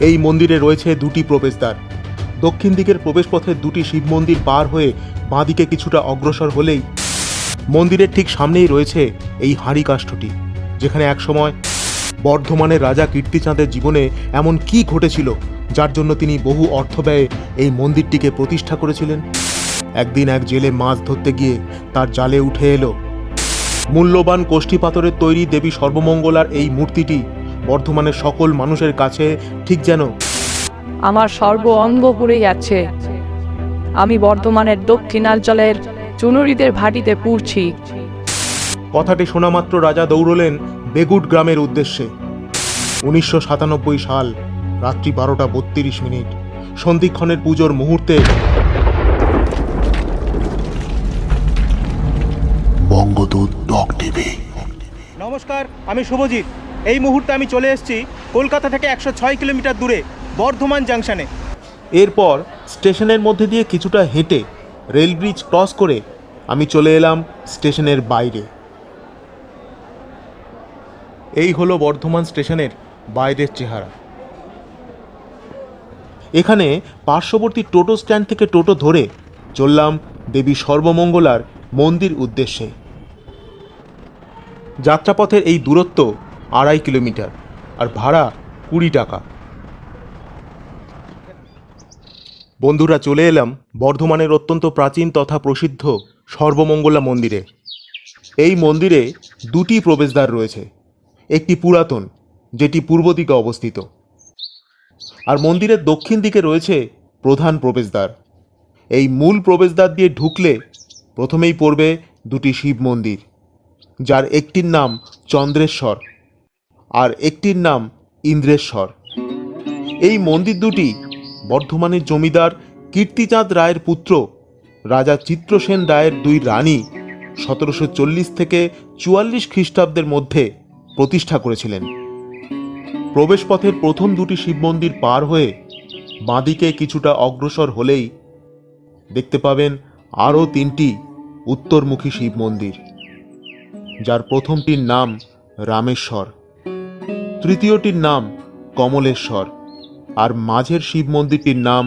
এই মন্দিরে রয়েছে দুটি প্রবেশদ্বার। দক্ষিণ দিকের প্রবেশপথের দুটি শিব মন্দির পার হয়ে বাঁদিকে কিছুটা অগ্রসর হলেই মন্দিরের ঠিক সামনেই রয়েছে এই হাঁড়ি কাষ্ঠটি যেখানে একসময় বর্ধমানের রাজা কীর্তিচাঁদের জীবনে এমন কি ঘটেছিল, যার জন্য তিনি বহু অর্থ ব্যয়ে এই মন্দিরটিকে প্রতিষ্ঠা করেছিলেন। একদিন এক জেলে মাছ ধরতে গিয়ে তার জালে উঠে এলো। মূল্যবান কোষ্ঠী পাথরের তৈরি দেবী সর্বমঙ্গলার এই মূর্তিটি বর্ধমানের সকল মানুষের কাছে ঠিক যেন আমার সর্ব অঙ্গ পুড়ে যাচ্ছে। আমি বর্ধমানের দক্ষিণাঞ্চলের চুনুরিদের ভাটিতে পুড়ছি। কথাটি শোনামাত্র রাজা দৌড়লেন বেগুট গ্রামের উদ্দেশ্যে। উনিশশো সাতানব্বই সাল রাত্রি বারোটা বত্রিশ মিনিট। সন্ধিক্ষণের পুজোর মুহূর্তে বঙ্গদূত ডক টিভি। নমস্কার আমি শুভজিৎ। এই মুহূর্তে আমি চলে এসেছি কলকাতা থেকে একশো ছয় কিলোমিটার দূরে বর্ধমান জাংশনে। এরপর স্টেশনের মধ্যে দিয়ে কিছুটা হেঁটে রেল ব্রিজ ক্রস করে আমি চলে এলাম স্টেশনের বাইরে। এই হলো বর্ধমান স্টেশনের বাইরের চেহারা। এখানে পার্শ্ববর্তী টোটো স্ট্যান্ড থেকে টোটো ধরে চললাম দেবী সর্বমঙ্গলার মন্দির উদ্দেশ্যে। যাত্রাপথের এই দূরত্ব আড়াই কিলোমিটার, আর ভাড়া কুড়ি টাকা। বন্ধুরা, চলে এলাম বর্ধমানের অত্যন্ত প্রাচীন তথা প্রসিদ্ধ সর্বমঙ্গলা মন্দিরে। এই মন্দিরে দুটি প্রবেশদ্বার রয়েছে, একটি পুরাতন, যেটি পূর্ব দিকে অবস্থিত। আর মন্দিরের দক্ষিণ দিকে রয়েছে প্রধান প্রবেশদ্বার। এই মূল প্রবেশদ্বার দিয়ে ঢুকলে প্রথমেই পড়বে দুটি শিব মন্দির, যার একটির নাম চন্দ্রেশ্বর। আর একটির নাম ইন্দ্রেশ্বর। এই মন্দির দুটি বর্ধমানের জমিদার কীর্তিচাঁদ রায়ের পুত্র, রাজা চিত্রসেন রায়ের দুই রানী সতেরোশো চল্লিশ থেকে চুয়াল্লিশ খ্রিস্টাব্দের মধ্যে প্রতিষ্ঠা করেছিলেন। প্রবেশপথের প্রথম দুটি শিব মন্দির পার হয়ে বাঁদিকে কিছুটা অগ্রসর হলেই দেখতে পাবেন আরও তিনটি উত্তরমুখী শিব মন্দির, যার প্রথমটির নাম রামেশ্বর। তৃতীয়টির নাম কমলেশ্বর আর মাঝের শিব মন্দিরটির নাম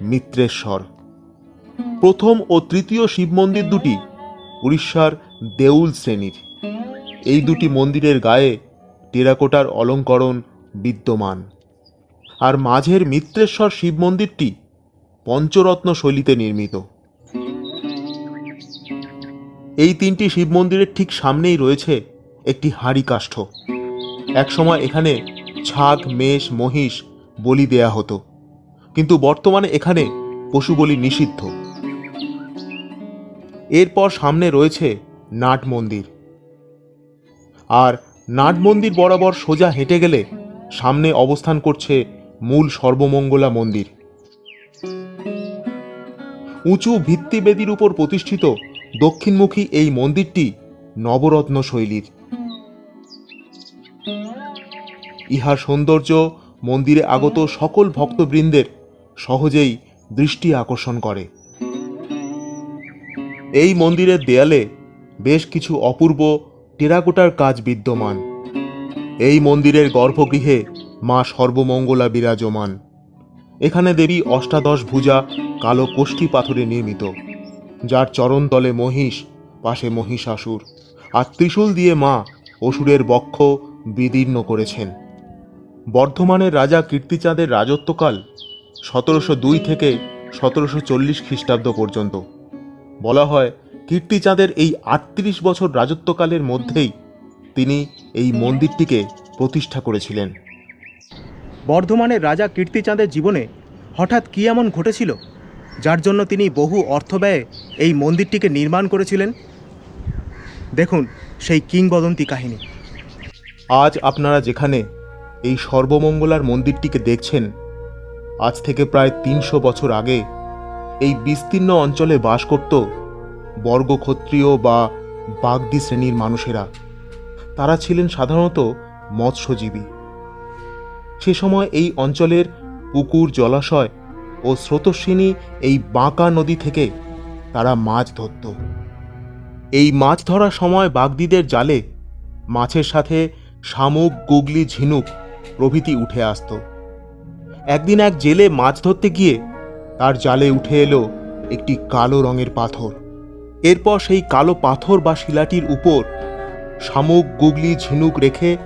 মিত্রেশ্বর। প্রথম ও তৃতীয় শিব মন্দির দুটি উড়িষ্যার দেউল শ্রেণির। এই দুটি মন্দিরের গায়ে টেরাকোটার অলঙ্করণ বিদ্যমান। আর মাঝের মিত্রেশ্বর শিব মন্দিরটি পঞ্চরত্ন শৈলীতে নির্মিত। এই তিনটি শিব মন্দিরের ঠিক সামনেই রয়েছে একটি হাঁড়ি কাষ্ঠ একসময় এখানে ছাগ মেষ, মহিষ, বলি দেয়া হতো। কিন্তু বর্তমানে এখানে পশু বলি নিষিদ্ধ। এরপর সামনে রয়েছে নাট মন্দির। আর নাট মন্দির বরাবর সোজা হেঁটে গেলে সামনে অবস্থান করছে মূল সর্বমঙ্গলা মন্দির। উঁচু ভিত্তিবেদির উপর প্রতিষ্ঠিত দক্ষিণমুখী এই মন্দিরটি নবরত্ন শৈলীর। ইহার সৌন্দর্য মন্দিরে আগত সকল ভক্তবৃন্দের সহজেই দৃষ্টি আকর্ষণ করে। এই মন্দিরের দেয়ালে বেশ কিছু অপূর্ব টেরাকোটার কাজ বিদ্যমান। এই মন্দিরের গর্ভগৃহে মা সর্বমঙ্গলা বিরাজমান। এখানে দেবী অষ্টাদশ ভুজা কালো কোষ্ঠী পাথরে নির্মিত, যার চরণতলে মহিষ, পাশে মহিষাসুর, আর ত্রিশূল দিয়ে মা অসুরের বক্ষ বিদীর্ণ করেছেন। বর্ধমানের রাজা কীর্তিচাঁদের রাজত্বকাল সতেরোশো দুই থেকে সতেরোশো চল্লিশ খ্রিস্টাব্দ পর্যন্ত। বলা হয়, কীর্তিচাঁদের এই আটত্রিশ বছর রাজত্বকালের মধ্যেই তিনি এই মন্দিরটিকে প্রতিষ্ঠা করেছিলেন। বর্ধমানের রাজা কীর্তিচাঁদের জীবনে হঠাৎ কী এমন ঘটেছিল, যার জন্য তিনি বহু অর্থ ব্যয়ে এই মন্দিরটিকে নির্মাণ করেছিলেন? দেখুন সেই কিংবদন্তি কাহিনী। আজ আপনারা যেখানে এই সর্বমঙ্গলার মন্দিরটিকে দেখছেন আজ থেকে প্রায় তিনশো বছর আগে এই বিস্তীর্ণ অঞ্চলে বাস করত বর্গক্ষত্রিয় বা বাগদি শ্রেণির মানুষেরা। তারা ছিলেন সাধারণত মৎস্যজীবী। সে সময় এই অঞ্চলের পুকুর, জলাশয় ও স্রোতস্বিনী এই বাঁকা নদী থেকে তারা মাছ ধরত। এই মাছ ধরার সময় বাগদিদের জালে মাছের সাথে শামুক, গুগলি, ঝিনুক প্রভৃতি উঠে আসত। একদিন এক জেলে মাছ ধরতে গিয়ে তার জালে উঠে এলো একটি কালো রঙের পাথর। এরপর সেই কালো পাথর বা শিলাটির উপর শামুক, গুগলি, ঝিনুক রেখে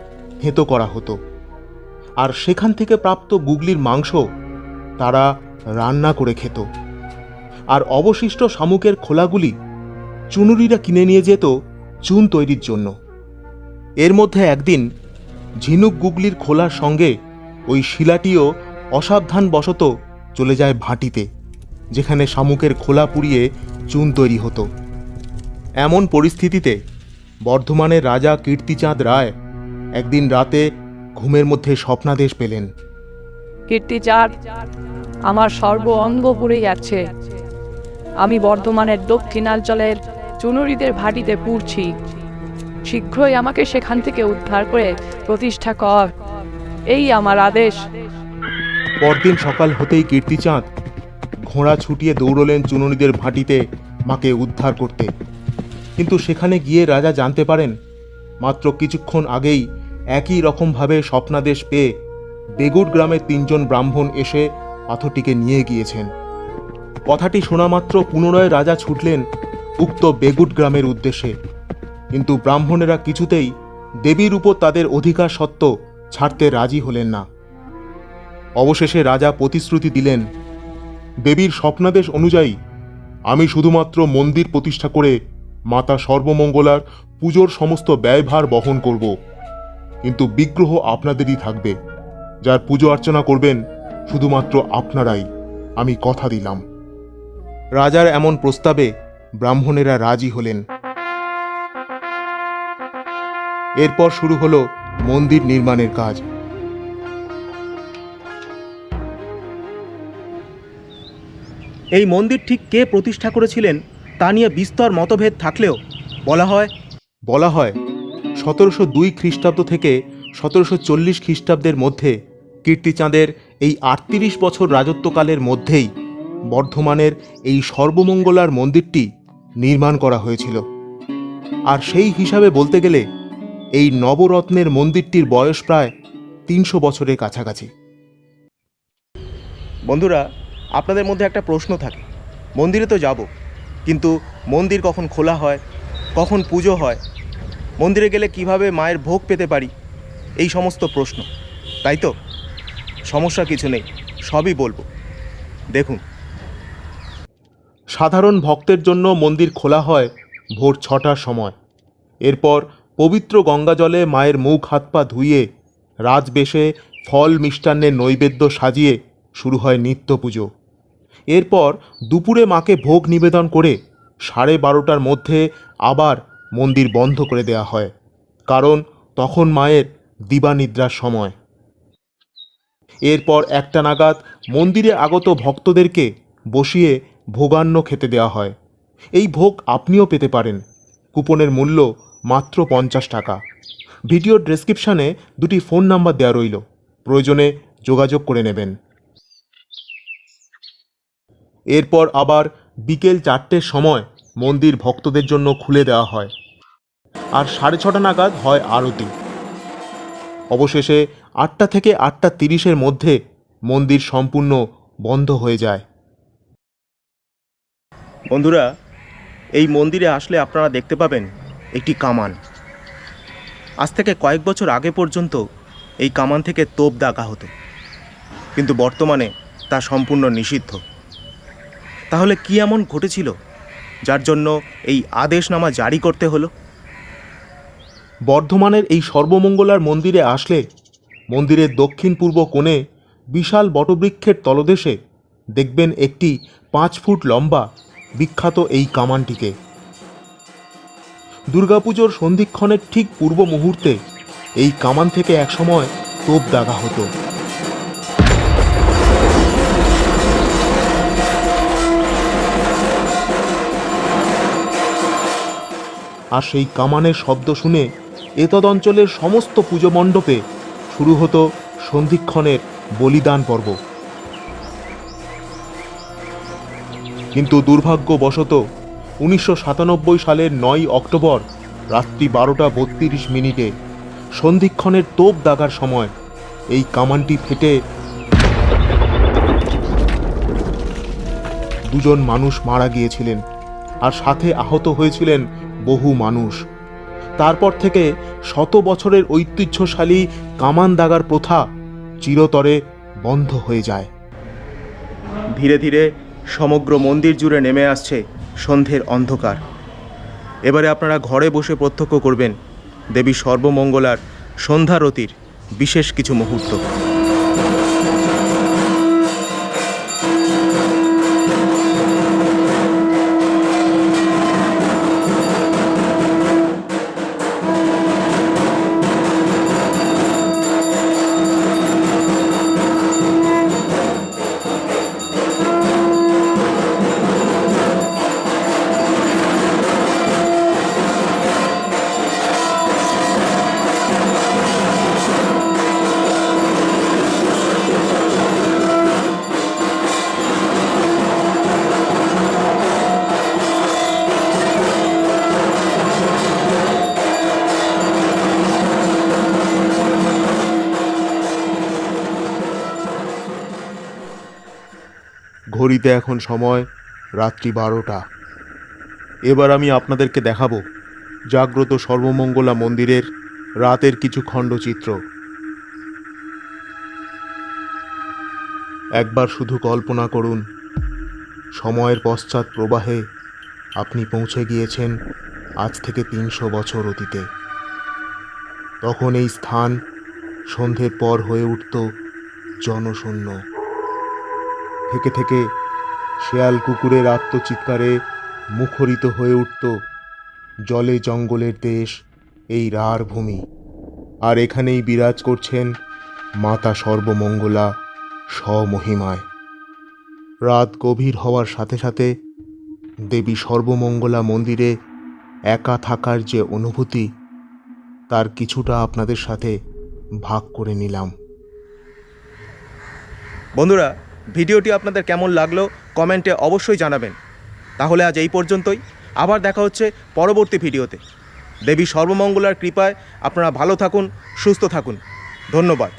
হেঁতো করা হতো। আর সেখান থেকে প্রাপ্ত গুগলির মাংস তারা রান্না করে খেত। আর অবশিষ্ট শামুকের খোলাগুলি চুনুরিরা কিনে নিয়ে যেত চুন তৈরির জন্য। এর মধ্যে একদিন ঝিনুক গুগলির খোলার সঙ্গে ওই শিলাটিও অসাবধানবশত চলে যায় ভাটিতে, যেখানে শামুকের খোলা পুড়িয়ে চুন তৈরি হতো। এমন পরিস্থিতিতে বর্ধমানের রাজা কীর্তিচাঁদ রায় একদিন রাতে ঘুমের মধ্যে স্বপ্নাদেশ পেলেন। কীর্তিচাঁদ, আমার সর্ব অঙ্গ পুড়ে যাচ্ছে। আমি বর্ধমানের দক্ষিণাঞ্চলের চুনুরিদের ভাটিতে পুড়ছি। শীঘ্রই আমাকে সেখান থেকে উদ্ধার করে প্রতিষ্ঠা কর। এই আমার আদেশ। পরদিন সকাল হতেই কীর্তিচাঁদ ঘোড়া ছুটিয়ে দৌড়লেন চুননিদের ভাটিতে মাকে উদ্ধার করতে। কিন্তু সেখানে গিয়ে রাজা জানতে পারেন, মাত্র কিছুক্ষণ আগেই একই রকমভাবে স্বপ্নাদেশ পেয়ে বেগুট গ্রামের তিনজন ব্রাহ্মণ এসে পাথরটিকে নিয়ে গিয়েছেন। কথাটি শোনা মাত্র পুনরায় রাজা ছুটলেন উক্ত বেগুট গ্রামের উদ্দেশ্যে। কিন্তু ব্রাহ্মণেরা কিছুতেই দেবীর উপর তাদের অধিকার সত্ত্ব ছাড়তে রাজি হলেন না। অবশেষে রাজা প্রতিশ্রুতি দিলেন, দেবীর স্বপ্নাদেশ অনুযায়ী আমি শুধুমাত্র মন্দির প্রতিষ্ঠা করে মাতা সর্বমঙ্গলার পুজোর সমস্ত ব্যয়ভার বহন করব। কিন্তু বিগ্রহ আপনাদেরই থাকবে। যার পুজো অর্চনা করবেন শুধুমাত্র আপনারাই। আমি কথা দিলাম। রাজার এমন প্রস্তাবে ব্রাহ্মণেরা রাজি হলেন। এরপর শুরু হলো মন্দির নির্মাণের কাজ। এই মন্দির ঠিক কে প্রতিষ্ঠা করেছিলেন তা নিয়ে বিস্তর মতভেদ থাকলেও বলা হয় বলা হয় সতেরোশো দুই খ্রিস্টাব্দ থেকে সতেরোশো চল্লিশ খ্রিস্টাব্দের মধ্যে কীর্তিচাঁদের এই আটত্রিশ বছর রাজত্বকালের মধ্যেই বর্ধমানের এই সর্বমঙ্গলার মন্দিরটি নির্মাণ করা হয়েছিল। আর সেই হিসাবে বলতে গেলে এই নবরত্নের মন্দিরটির বয়স প্রায় তিনশো বছরের কাছাকাছি। বন্ধুরা আপনাদের মধ্যে একটা প্রশ্ন থাকে। মন্দিরে তো যাব কিন্তু মন্দির কখন খোলা হয় কখন পুজো হয় মন্দিরে গেলে কীভাবে মায়ের ভোগ পেতে পারি এই সমস্ত প্রশ্ন। তাই তো? সমস্যা কিছু নেই সবই বলব। দেখুন। সাধারণ ভক্তের জন্য মন্দির খোলা হয় ভোর ছটার সময়। এরপর পবিত্র গঙ্গাজলে মায়ের মুখ, হাত পা ধুইয়ে রাজবেশে ফল মিষ্টান্নের নৈবেদ্য সাজিয়ে শুরু হয় নিত্য পুজো। এরপর দুপুরে মাকে ভোগ নিবেদন করে সাড়ে বারোটার মধ্যে আবার মন্দির বন্ধ করে দেওয়া হয়, কারণ তখন মায়ের দিবানিদ্রার সময়। এরপর একটা নাগাদ মন্দিরে আগত ভক্তদেরকে বসিয়ে ভোগান্ন খেতে দেওয়া হয়। এই ভোগ আপনিও পেতে পারেন। কুপনের মূল্য মাত্র পঞ্চাশ টাকা। ভিডিও ডেসক্রিপশানে দুটি ফোন নাম্বার দেওয়া রইল। প্রয়োজনে যোগাযোগ করে নেবেন। এরপর আবার বিকেল চারটের সময় মন্দির ভক্তদের জন্য খুলে দেওয়া হয়। আর সাড়ে ছটা নাগাদ হয় আরতি। অবশেষে আটটা থেকে আটটা তিরিশের মধ্যে মন্দির সম্পূর্ণ বন্ধ হয়ে যায়। বন্ধুরা, এই মন্দিরে আসলে আপনারা দেখতে পাবেন একটি কামান। আজ থেকে কয়েক বছর আগে পর্যন্ত এই কামান থেকে তোপ দাগা হতো। কিন্তু বর্তমানে তা সম্পূর্ণ নিষিদ্ধ। তাহলে কি এমন ঘটেছিল, যার জন্য এই আদেশনামা জারি করতে হলো? বর্ধমানের এই সর্বমঙ্গলার মন্দিরে আসলে মন্দিরের দক্ষিণ পূর্ব কোণে বিশাল বটবৃক্ষের তলদেশে দেখবেন একটি পাঁচ ফুট লম্বা বিখ্যাত এই কামানটিকে। দুর্গাপুজোর সন্ধিক্ষণের ঠিক পূর্ব মুহূর্তে এই কামান থেকে একসময় তোপ দাগা হতো। আর সেই কামানের শব্দ শুনে এতদ অঞ্চলের সমস্ত পুজো মণ্ডপে শুরু হতো সন্ধিক্ষণের বলিদান পর্ব। কিন্তু দুর্ভাগ্যবশত উনিশশো সাতানব্বই সালের নয় অক্টোবর, রাত্রি বারোটা বত্রিশ মিনিটে সন্ধিক্ষণের তোপ দাগার সময় এই কামানটি ফেটে দুজন মানুষ মারা গিয়েছিলেন আর সাথে আহত হয়েছিলেন বহু মানুষ। তারপর থেকে শত বছরের ঐতিহ্যশালী কামান দাগার প্রথা চিরতরে বন্ধ হয়ে যায়। ধীরে ধীরে সমগ্র মন্দির জুড়ে নেমে আসছে সন্ধ্যের অন্ধকার। এবারে আপনারা ঘরে বসে প্রত্যক্ষ করবেন দেবী সর্বমঙ্গলার সন্ধ্যারতির বিশেষ কিছু মুহূর্ত। ঘড়িতে এখন সময় রাত্রি বারোটা। এবার আমি আপনাদেরকে দেখাবো জাগ্রত সর্বমঙ্গলা মন্দিরের রাতের কিছু খণ্ডচিত্র। একবার শুধু কল্পনা করুন, সময়ের পশ্চাৎ প্রবাহে আপনি পৌঁছে গিয়েছেন আজ থেকে তিনশো বছর অতীতে। তখন এই স্থান সন্ধ্যের পর হয়ে উঠত জনশূন্য। থেকে থেকে শেয়াল কুকুরের আত্মচিৎকারে মুখরিত হয়ে উঠত জলে জঙ্গলের দেশ, এই রার ভূমি। আর এখানেই বিরাজ করছেন মাতা সর্বমঙ্গলা স্বমহিমায়। রাত গভীর হওয়ার সাথে সাথে দেবী সর্বমঙ্গলা মন্দিরে একা থাকার যে অনুভূতি, তার কিছুটা আপনাদের সাথে ভাগ করে নিলাম। বন্ধুরা ভিডিওটি আপনাদের কেমন লাগল কমেন্টে অবশ্যই জানাবেন। তাহলে আজ এই পর্যন্তই। আবার দেখা হচ্ছে পরবর্তী ভিডিওতে। দেবী সর্বমঙ্গলার কৃপায় আপনারা ভালো থাকুন, সুস্থ থাকুন। ধন্যবাদ।